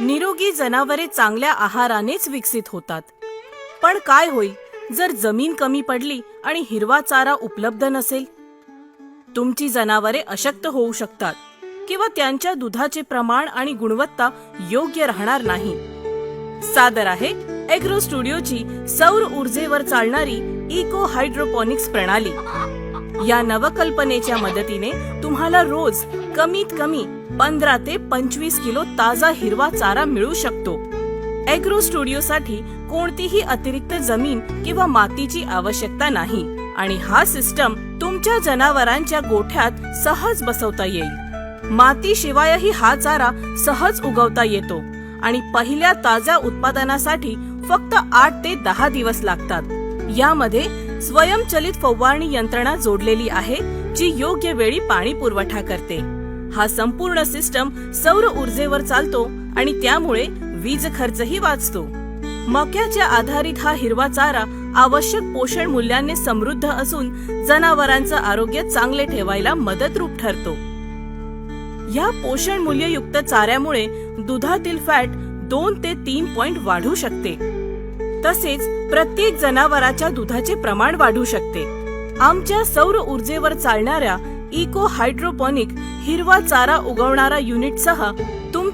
निरोगी जनावरे चांगल्या आहारानेच विकसित होतात. पण काय होईल जर जमीन कमी पडली आणि हिरवा चारा उपलब्ध नसेल? तुमची जनावरे अशक्त होऊ शकतात किंवा त्यांच्या दुधाचे प्रमाण आणि गुणवत्ता योग्य राहणार नाही. सादर आहे एग्रो स्टुडिओची सौर ऊर्जेवर चालणारी इको हायड्रोपॉनिक्स प्रणाली. या नवकल्पनेच्या मदतीने तुम्हाला रोज कमीत कमी पंधरा ते पंचवीस किलो ताजा हिरवा चारा मिळू शकतो. एग्रो स्टुडिओ साठी कोणतीही अतिरिक्त जमीन किंवा मातीची आवश्यकता नाही आणि हा सिस्टम तुमच्या जनावरांच्या गोठ्यात सहज बसवता येईल. मातीशिवायही हा चारा सहज उगवता येतो आणि पहिल्या ताज्या उत्पादनासाठी फक्त आठ ते दहा दिवस लागतात. यामध्ये स्वयंचलित फवारणी यंत्रणा जोडलेली आहे जी योग्य वेळी पाणी पुरवठा करते. हा संपूर्ण सिस्टम सौर ऊर्जेवर चालतो आणि त्यामुळे वीज खर्चही वाचतो. मक्याच्या आधारित हा हिरवा चारा आवश्यक पोषण मूल्यांनी समृद्ध असून जनावरांचं आरोग्य चांगले ठेवायला मदतरूप ठरतो. या पोषण मूल्ययुक्त चाऱ्यामुळे दुधातील फॅट दोन ते तीन पॉइंट वाढू शकते. तसेच प्रत्येक जनावराच्या दुधाचे प्रमाण वाढू शकते. आमच्या सौर ऊर्जेवर चालणाऱ्या इको हायड्रोपॉनिक हिरवा चारा उगवणारा युनिटसह